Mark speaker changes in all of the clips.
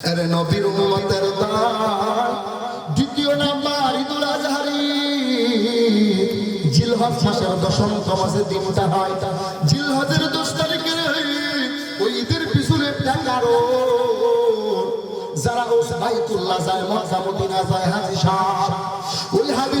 Speaker 1: আরে নবীর উম্মতের দান। দ্বিতীয় নাম্বার, ঈদুল আজহারি। জিলহজ মাসের দশম তমাসে দিনটা হয়। জিলহজের দশ তারিখে ওই ঈদের পিছনে টাঙ্গারো যারা ওই বাইতুল্লাহ যায় মক্কা, মদিনা যায় হাজি সাহেব। ওই হাজি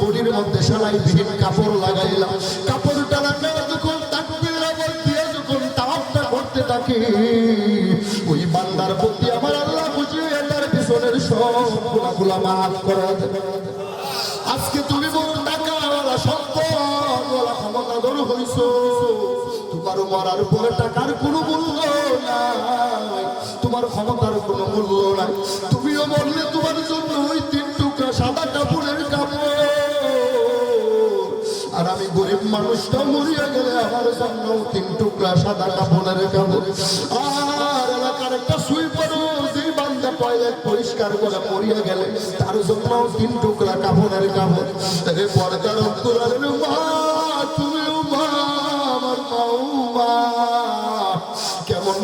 Speaker 1: বডির মধ্যে সেলাই বিহীন কাপড় লাগাইলাম। কাপড়টা লাগাই যখন তাকবীর যখন করতে ওই বান্দার প্রতি আমার আল্লাহ বুঝিয়ে এটার পিছনের মাফ করে আজকে তুমি ক্ষমতাধর তোমার মরার পরে টাকার কোনো মূল্য নাই। তোমার ক্ষমতার কোনো মূল্য নাই। তুমিও বললে তোমার জন্য মানুষটা মরিয়া গেলে আমার জন্য তিন টুকরা সাদা কাপড়ের কাপড়। আর এলাকার একটা সুইপারও কেমন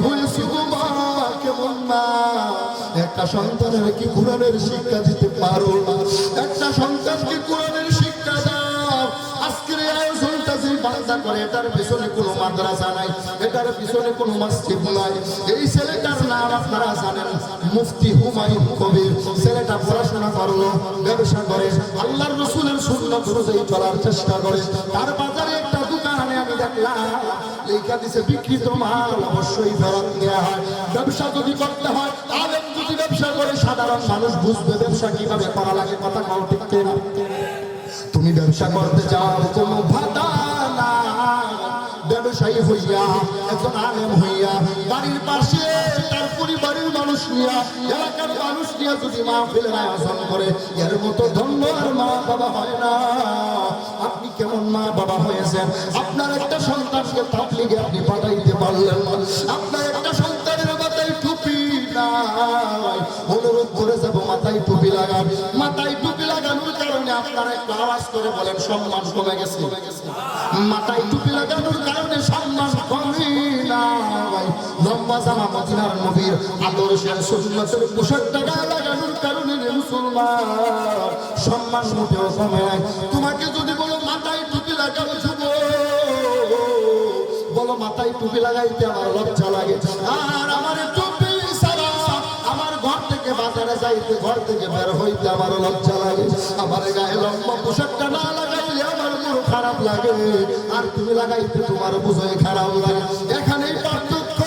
Speaker 1: হয়েছি কেমন একটা সন্তানের কি কোরআনের শিক্ষা দিতে পারো একটা সন্তানকে কোরআনের শিক্ষা মসজিদ রসুলের সুন্নত অনুযায়ী চলার চেষ্টা করে। তার বাজারে একটা দোকানে আমি দেখলাম লেখা দিছে বিকৃত মাল অবশ্যই ফেরত দেওয়া হয়। ব্যবসা যদি করতে হয় আলেম যদি ব্যবসা করে, সাধারণ মানুষ বুঝবে ব্যবসা কীভাবে করা লাগে, কথা কাউ ঠিক না তুমি ব্যবসা করতে যাও কোনো না ব্যবসায়ী হইয়া একজন আলেম হইয়া, বাড়ির পাশে তার পরিবারের মানুষ নিয়া, এলাকার মানুষ নিয়া যদি মা ফেলে আয়োজন করে, এর মতো ধন্য আর মা বাবা হয় না। আপনি কেমন মা বাবা হয়েছেন? আপনার একটা সন্তানকে তাবলিগে আপনি পাঠাইতে পারলেন আপনার একটা সন্তানের মাথায় টুপি নাই। করে যাব, মাথায় টুপি লাগান মাথায় টুপি লাগানোর কারণে আপনারা একটু আওয়াজ করে বলেন, সম্মান কমে গেছে। মাথায় টুপি লাগানোর কারণে সম্মান কমে তোমাকে যদি বলো, মাথায় টুপি লাগানো যুবক। বলো, মাথায় টুপি লাগাইতে আমার লজ্জা লাগে। আর যাইতে ঘর থেকে বের হইতে আমার লজ্জা লাগে। আমার গায়ে লম্বা পোশাকটা না লাগাইলে আমার পুরো খারাপ লাগে। আর তুমি লাগাইতে তোমার বুঝোই খারাপ লাগে। এখানেই পার্থক্য,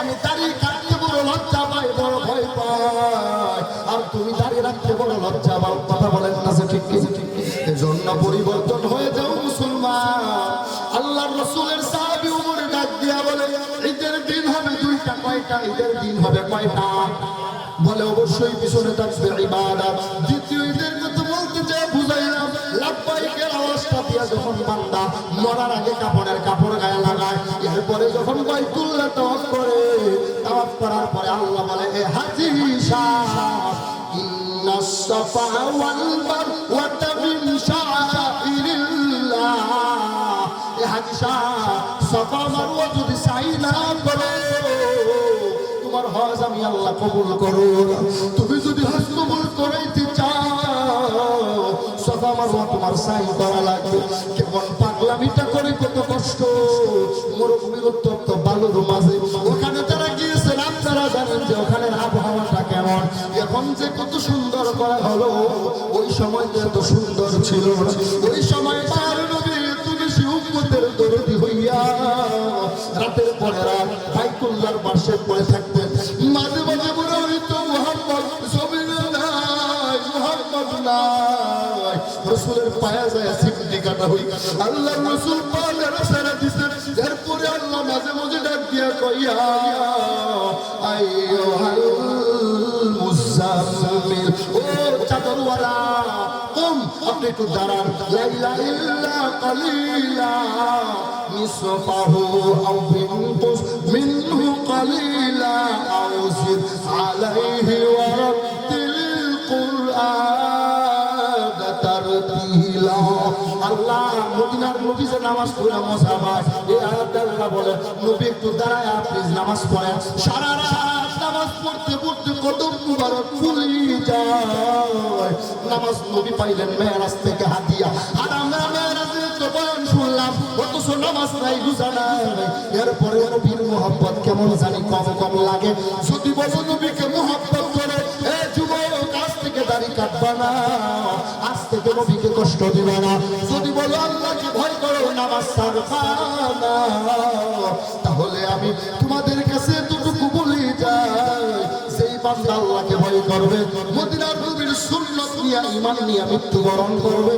Speaker 1: আমি দাড়ি কাটতে বড় লজ্জা পাই, বড় ভয় পাই। আর তুমি দাঁড়িয়ে রাখতে বড় লজ্জা পাও, কথা বলেন না যে ঠিক কি? এজন্য পরিবর্তন হয়ে যাও মুসলমান। আল্লাহর রসুলের সাহাবী উমর ডাক দিয়া বলে, ঈদের দিন হবে কয়টা ঈদের দিন হবে, কয়টা? বলে অবশ্যই পিছনে থাকবে ইবাদত। দ্বিতীয় ঈদের কথা বলতে যে বুঝাইলাম লাব্বাইকের আওয়াজটা দিয়া যখন বান্দা মরার আগে কাপড়ের কাপড় গায়ে লাগায়, এরপরে যখন বাইতুল্লাহ তাওয়াফ করে, তাওয়াফ করার পরে আল্লাহ বলে, এ হাজি সাহ ইন্না যদি সাই না করে হজ আমি আল্লাহ কবুল করো তুমি যদি হজ করাইতে চাও তোমার সাই করা লাগবে। কেমন পাগলামিটা করে কত কষ্ট। বালুর মাঝে। ওখানে আপনারা জানেন যে ওখানের আবহাওয়াটা এখন যে কত সুন্দর করা হলো, ওই সময় এত সুন্দর ছিল ওই সময় তার দরদি হইয়া রাতের পরে রাত পাশে পড়ে থাকতেন মাঝে মাঝে মনে হইতো মোহাম্মদ জমিনের মহব্বত নাই। রসুলের পায়া যায় সিমটি কাটা হই। আল্লাহ রসুল পালের সারা দিছে। এরপরে আল্লাহ মাঝে মাঝে ডাক দিয়া কইয়া, আইয়ো হাল মুজাম্মিল, ও চাদরওয়ালা, কুম, আপনি একটু দাঁড়ান। লাইলা ইল্লা কালিলা নিসফাহু আও বিনকুস মিনহু কালিলা আও عليه আলাইহি القرآن ترتيلا. আল্লাহ, মদিনার নবী যে নামাজ পড়ে মশাবাস এই আয়াতটা আল্লাহ বলে, নবী, একটু দাঁড়ায় প্লিজ নামাজ পড়েন। সারা রাত পড়তে পড়তে কদম মুবারক ফুলি যায়। নামাজ নবী পাইলেন মেরাজ থেকে হাতিয়া। আর আমরা বয়ান শুনলাম। নামাজ নাই নাই। এরপরে নবীর কেমন জানি কম কম লাগে। যদি নবীকে করে, এ যুবক, আজ থেকে দাড়ি কাটবা না। আজ থেকে নবীকে কষ্ট দিবে না। যদি বলো, আল্লাহকে ভয় করো, নামাজ না। তাহলে আমি তোমাদের কাছে এতটুকু সেই বান্দা আল্লাহকে ভয় করবে মদিনার নবীর সুন্নত নিয়ে ইমান নিয়ে করবে।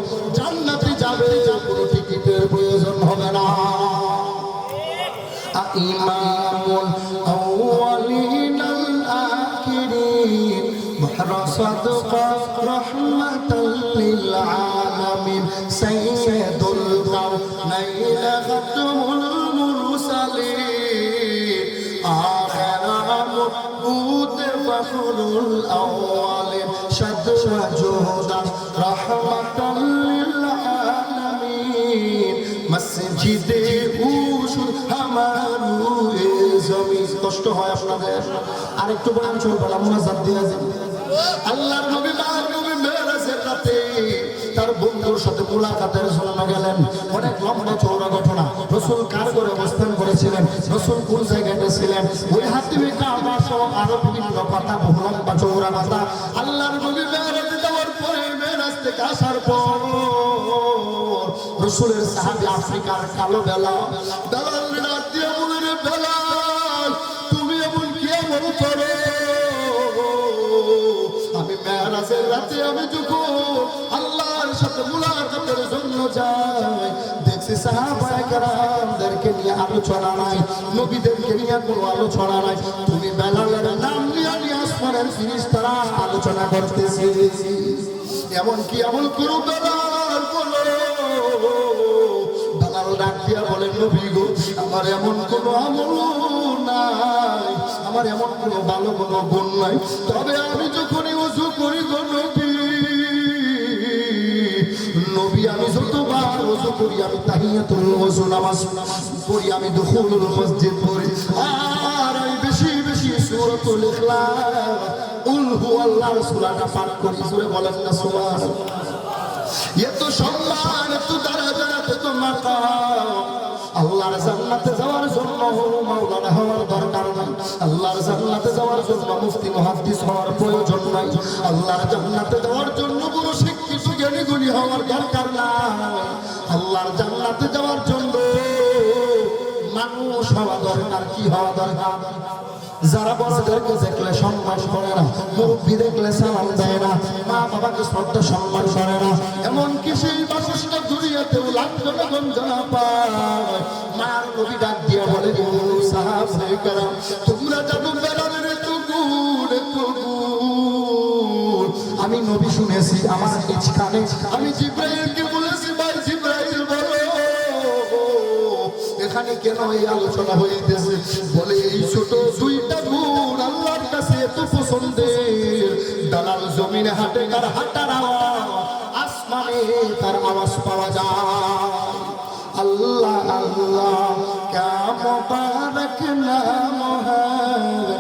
Speaker 1: কষ্ট হয় আপনাদের। আরেকটু বয়ান চলবে মুনাজাত দিয়ে যান আল্লাহর নবী মার নবী মেরাজের রাতে। তার বন্ধুর সাথে মুলাকাতের জন্য গেলেন। অনেক লম্বা চৌড়া ঘটনা। রসুল কার করে অবস্থান করেছিলেন? রসুল কোন জায়গায় ছিলেন ওই হাতিমে কাবা সহ আরও বিভিন্ন কথা বহু লম্বা চৌড়া কথা আল্লাহর নবী মেরাজে যাওয়ার পরে মেরাজ থেকে আসার পর রসুলের সাহাবি আফ্রিকার কালো বেলা। বেলাল রাত দিয়ে বলেন করো আমি মেহরাজের রাতে আমি যখন আল্লাহর সাথে মুলাকাতের জন্য যাই আলোচনা নাই, নবীদেরকে নিয়ে কোনো আলোচনা করতেছি। এমন এমন করো বেলাল বলো দিয়া বলেন নবী গো, আমার এমন কোনো আমল নাই। আমার এমন কোনো ভালো কোনো গুণ নাই। তবে আমি যখনই ওযু করি নবী নবী, আমি যতবার ওযু করি, আমি তাহিয়াতুল ওযু নামাজ পড়ি, আমি দুখুলুল মসজিদ পড়ি। আর আমি বেশি বেশি সূরাতুল ইখলাস, উল হুয়াল্লাহর সূরাটা পাঠ করি সূরা বলেন না এত সম্মান, এত দরজা এত মাকাম। আল্লাহর জান্নাতে যাওয়ার জন্য মাওলানা হওয়ার দরকার নাই। আল্লাহর জান্নাতে যাওয়ার জন্য মুফতি, মুহাদ্দিস হওয়ার প্রয়োজন নাই। আল্লাহর জান্নাতে যাওয়ার জন্য কোনো শিক্ষিত জ্ঞানী গুণী হওয়ার দরকার নাই। আল্লাহর জান্নাতে যাওয়ার জন্য মানুষ হওয়া দরকার, কি হওয়া দরকার? যারা বড়দেরকে দেখলে সম্মান করে না, মুরব্বী দেখলে সালাম দেয় না, মা বাবাকে শ্রদ্ধা সম্মান করে না। এমনকি সেই মানুষটা দুনিয়াতেও লাঞ্ছনা গঞ্জনা পায়। মার নবী ডাক দিয়ে বলে সাহাব তোমরা জানো বেলালের এত গুণ আমি নবী শুনেছি আমার কানে আমি জিব্রাইলকে বলেছি, ভাই জিব্রাইল, বলো। এখানে কেন এই আলোচনা হইতেছে? বলে, এই জমিনে হাটে তার হাঁটার আওয়াজ আসমানে তার আওয়াজ পাওয়া যায় আল্লাহ আল্লাহ ক্যা মুবারক নাম হ্যায়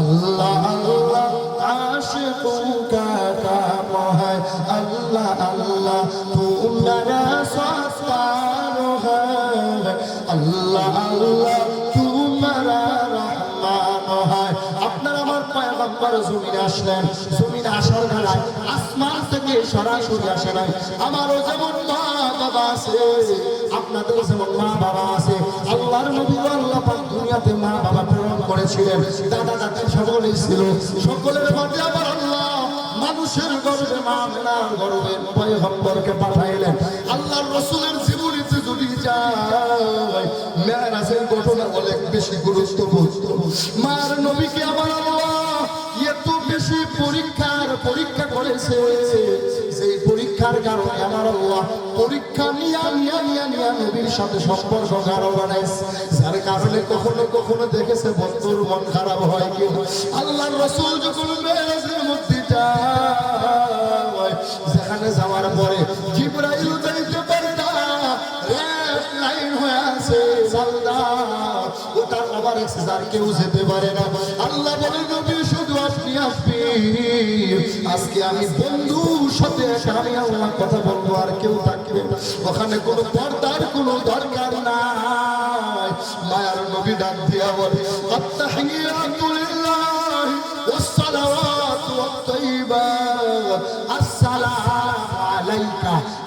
Speaker 1: আল্লাহ আল্লাহ আশিকোं का काम है अल्लाह अल्लाह तू मेरा सत्तार है अल्लाह अल्लाह तू मेरा रहमान है আপনার আমার পয়গম্বর জমিনে আসলেন জমিনে আসার বেলায় আসমান থেকে সরাসরি আসে নাই। আমারও যেমন মা বাবা আছে, আপনাদের যেমন মা বাবা আছে। আল্লাহর নবী আল্লাহ পাক দুনিয়াতে মা বাবা প্রেরণ করেছিলেন। দাদা, দাদি সকলেই ছিল। সকলের মধ্যে আবার আল্লাহ মানুষের গর্বে, মা মেনার গর্বে, পয়গম্বরকে পাঠাইলেন। আল্লাহর রসুলের জীবনীতে যদি যায়, মেরাজের ঘটনা অনেক বেশি গুরুত্বপূর্ণ। মার নবীকে আবার আল্লাহ বেশি পরীক্ষার পরীক্ষা করেছে। সেই পরীক্ষার কারণে আমার আল্লাহ পরীক্ষা নিয়া নিয়া নিয়া নিয়া নবীর সাথে সম্পর্ক গাঢ় বানাইছে। যার কারণে কখনো কখনো দেখেছে বন্ধুর মন খারাপ হয় কি আল্লাহর রসুল যখন মেরাজের মধ্যে যায়, যেখানে যাওয়ার পরে জিব্রাইল যাইতে পারে না। লাইন হয়ে আছে সালদা ওটা আবার এক্সার কেউ যেতে পারে না। আল্লাহ বলে, নবী শুধু আপনি আসবি আজকে আমি বন্ধুর সাথে একা আমি আল্লাহ কথা বলবো আর কেউ থাকবে না। ওখানে কোনো পর্দার কোনো দরকার নাই মায়ার নবী ডাক দিয়া বলে আত্তাহিয়াতু লিল্লাহ والصلوات والطيبات السلام عليك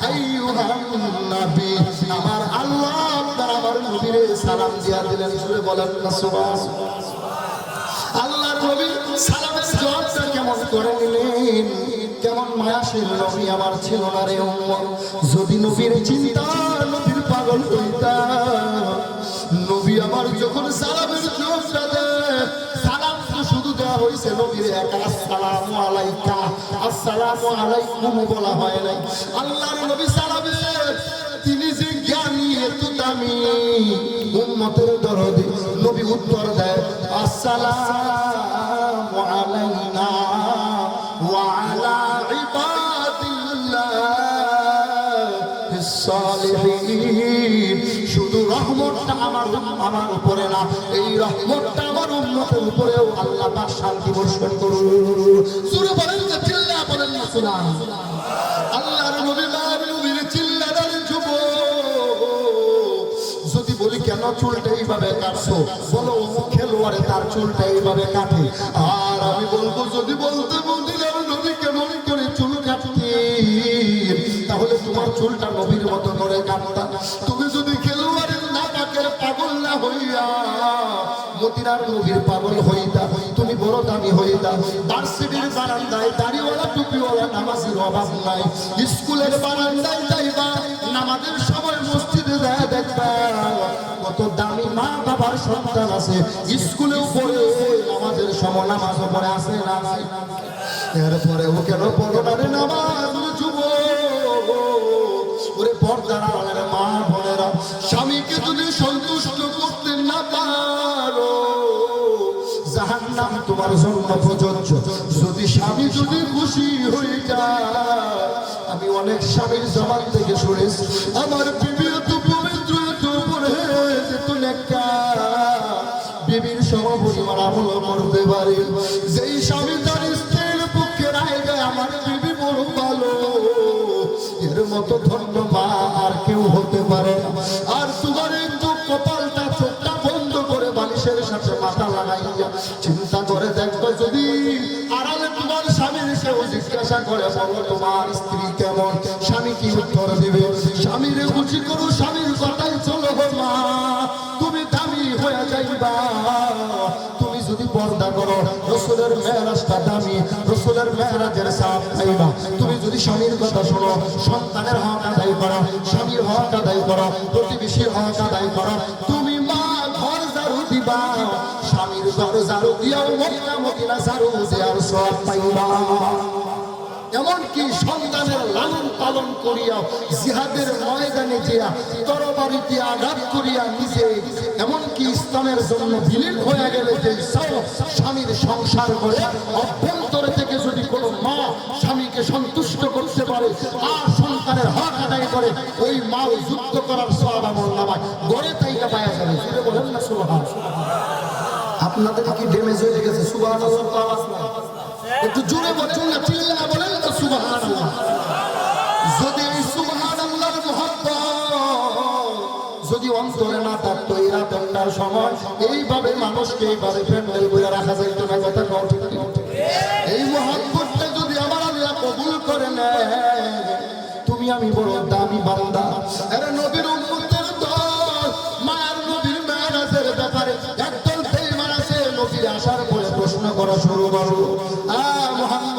Speaker 1: أيها النبي আমার আল্লাহ আপনার আমার নবীরে সালাম দিয়া দিলেন জুড়ে বলেন না সুবহানাল্লাহ আল্লাহর নবী আমার ছিল না রে যদি নবীর চিন্তা, নবীর পাগল হইতা, নবী আমার যখন সালামের জবাবটা শুধু দেওয়া হয়েছে নবীর একা, আসসালামু আলাইকা। আসসালামু আলাইকুম বলা হয় নাই। আল্লাহর নবী সালামে, তিনি যে জ্ঞানী, এত দামি, উম্মতের দরদি নবী উত্তর দেয়, আসসালামু আমার উপরে না। এই রহমতটা আমার উম্মতের উপরেও আল্লাহ পাক শান্তি বর্ষণ করুন। সুরে বলেন না চিল্লা বলেন না আল্লাহর নবী নবীর যুব যদি বলি কেন চুলটা এইভাবে কাটছো, বলো খেলোয়াড়ে তার চুলটা এইভাবে কাটে। আর আমি বলব, যদি বলতে মন্দিরের নবী কেমন করে চুল কাটতে তাহলে তোমার চুলটা নবীর মতো করে কাটতা পাকের পাগল না হইয়া, মদিনার নবীর পাগল হইতা। তুমি বড় দামি হইতা। ভার্সিটির বারান্দায় দাড়িওয়ালা, টুপিওয়ালা, নামাজের অভাব নাই। স্কুলের বারান্দায় যাইবা, নামাজের সময় মসজিদে যায় দেখবা। কত দামি মা বাবার সন্তান আছে। স্কুলেও পড়ে, নামাজের সময় নামাজও পড়ে আসে না এরপরে ও কেন পড়ো নামাজ যুব ওরে পর্দার বোনেরা স্বামীকে যদি সন্তুষ্ট করতে না পারো, জাহান্নাম তোমার জন্য প্রযোজ্য। যদি স্বামী যদি খুশি হয়ে যায়, আমি অনেক স্বামীর জবান থেকে শুনেছি, আমার বিবি এত পবিত্র, এত নেকা বিবির সমপরিমাণ আমল করতে পারে। যেই স্বামী তার মতো ধন্য মা আর কেউ হতে পারে। আর তোমার কপালটা, চোখটা বন্ধ করে বালিশের সাথে মাথা লাগাইয়া চিন্তা করে দেখো যদি আড়ালে তোমার স্বামীর কেউ জিজ্ঞাসা করে, বলো তোমার স্ত্রী কেমন? স্বামী কি উত্তর দিবে? স্বামীর খুশি করো, স্বামীর কথাই চলো মা। তুমি দামি হয়ে যাইবা। তুমি যদি পর্দা করো, রসুলের মেহরাজটা দামি, রসুলের মেহরাজের সাপ পাইবা যদি স্বামীর কথা শোনো, সন্তানের হক আদায় করো, স্বামীর হক আদায় করো, প্রতিবেশীর হক আদায় করো। তুমি মা, ঘর ঝাড়ু দিবা। স্বামীর ঘর ঝাড়ু দিয়াও মহিলা মহিলা ঝাড়ু দেওয়ার সব পাইবা। এমনকি সন্তানের লালন পালন করিয়া জিহাদের ময়দানে দিয়া তরবারিতে আঘাত করিয়া নিজে, এমনকি ইসলামের জন্য বিলীন হয়ে গেলে যে স্বামীর সংসার করে অভ্যন্তরে থেকে যদি কোনো মা স্বামীকে সন্তুষ্ট করতে পারে, আর সন্তানের হক আদায় করে, ওই মাও যুদ্ধ করার সব আমল নামায়। গড়ে তাইকা পায়া যাবে। জুড়ে বলেন না সুবহান আপনাদের কি ড্যামেজ হয়ে গেছে? সুবহান একটু জোরে বলেন বলেন না যদি এই সুবহানাল্লাহর মহব্বত, যদি অন্তরে না থাকতো এই রাতের সময়, এইভাবে মানুষকে এইভাবে প্যান্ডেল? এই মহব্বতটা যদি তুমি আমি বড় দামি বান্দা এরা নবীর উম্মতের করা শুরু করো আ, মোহাম্মদ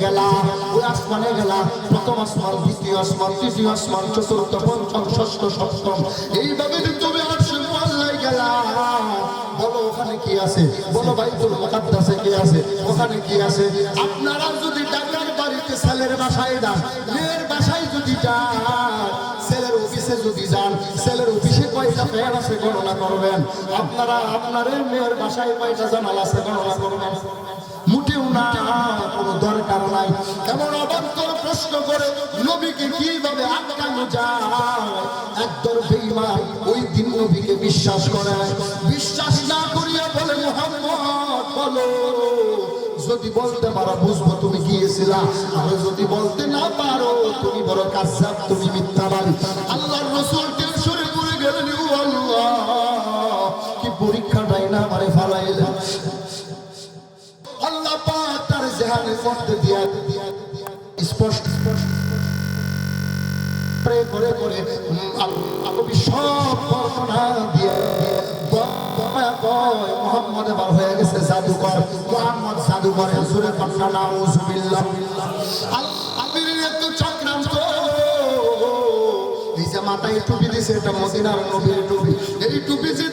Speaker 1: গেলা, ওই আসমানে গেলা, প্রথম আসমান, দ্বিতীয় আসমান, তৃতীয় আসমান, চতুর্থ, পঞ্চম, ষষ্ঠ, সপ্তম, এইভাবে যে তুমি পাল্লায় গেলা। বলো, ওখানে কি আছে? বলো, বাইতুল মুকাদ্দাসে কি আছে? ওখানে কি আছে? আপনারা যদি টাকার বাড়িতে ছেলের বাসায় যান আছে গণনা করবেন। আপনারা মেয়ের বাসায় জানাল আছে গণনা করবেন। বিশ্বাস করে বিশ্বাস না করিয়া বলে যদি বলতে পারো, বুঝব তুমি গিয়েছিলা। আর যদি বলতে না পারো, তুমি বড় কাজাব তুমি মিথ্যাবাদী আল্লাহর রাসূল আমারে ফালাইলেন আল্লাহ পাক তার জেহানের মধ্যে দিয়া স্পষ্ট স্পষ্ট করে করে সব বর্ণনা দিয়ে মাথায় টুপি দিছে, এটা মদিনার নবীর টুপি। এই টুপি যে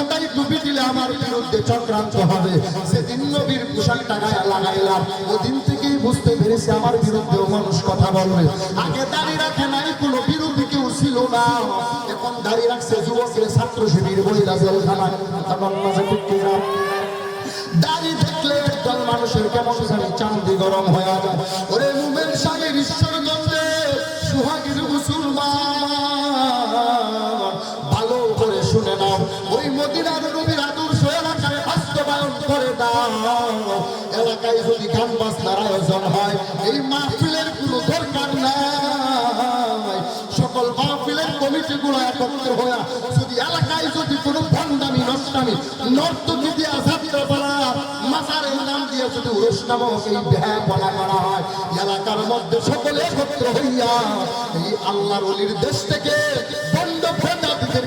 Speaker 1: মাথায় টুপি দিলে আমার বিরুদ্ধে চক্রান্ত হবে। সেদিন নবীর পোশাকটা গায়ে লাগাইলাম। ওদিন থেকেই বুঝতে পেরেছি আমার বিরুদ্ধেও মানুষ কথা বলবে। আগে দাঁড়িয়ে রাখে নাই, কোনো বিরোধী কেউ ছিল না। এখন দাঁড়িয়ে রাখছে যুবকের, ছাত্র শিবির বইলা জেলখানায়। মাঝে দেখলে একদল মানুষের কেমন জানি চান্দি গরম হয়ে যায়। ওরে মুমের সাগের ঈশ্বর গন্ধে সুহাগের মুসলমান। ওই মদিনার নবীর আদর্শ এলাকায় বাস্তবায়ন করে দাও। এলাকায় যদি গান আয়োজন হয়, এই মাহফিলের কোনো দরকার নাই। সকল মাহফিলের কমিটি গুলো একত্র হয়ে, যদি এলাকায় যদি কোনো ভণ্ডামি, নষ্টামি, নর্তকী দিয়া যাত্রা পালা মাজারের নাম দিয়ে যদি উরস নামক হয়, এলাকার মধ্যে সকলে একত্র হইয়া, এই আল্লাহর অলির দেশ থেকে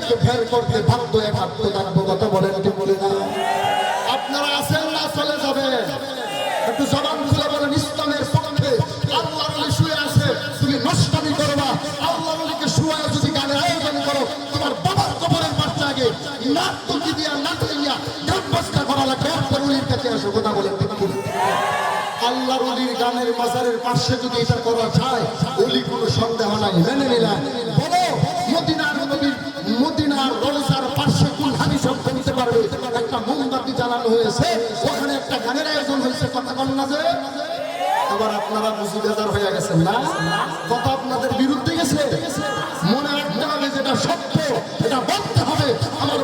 Speaker 1: ভণ্ডাদিদেরকে ফের করতে বাধ্য একাত্ম থাকব কথা বলেন কি বলে না। আপনারা আছেন না চলে যাবে। একটু জবান খুলে বলেন, ইসলামের পক্ষে আল্লাহর অলি শুয়ে আছে, তুমি নষ্টামি শুয়ে যদি গানের আয়োজন করো, তোমার বাবার কবরের পাশে আগে নাক দিয়া, নাক করা লাগবে। অলির কাছে আসো, কথা বলেন ঠিক গানের মাজারের পাশে যদি এটা করা যায়, অলি কোনো সন্দেহ নাই, মেনে নিলাম বলো পারবে একটা মোমবাতি জ্বালানো হয়েছে, ওখানে একটা গানের আয়োজন হয়েছে, কথা বল না যে। আবার আপনারা বুঝি বেজার হয়ে গেছেন না? কথা আপনাদের বিরুদ্ধে গেছে। মনে রাখতে যেটা সত্য এটা বলতে হবে। আমার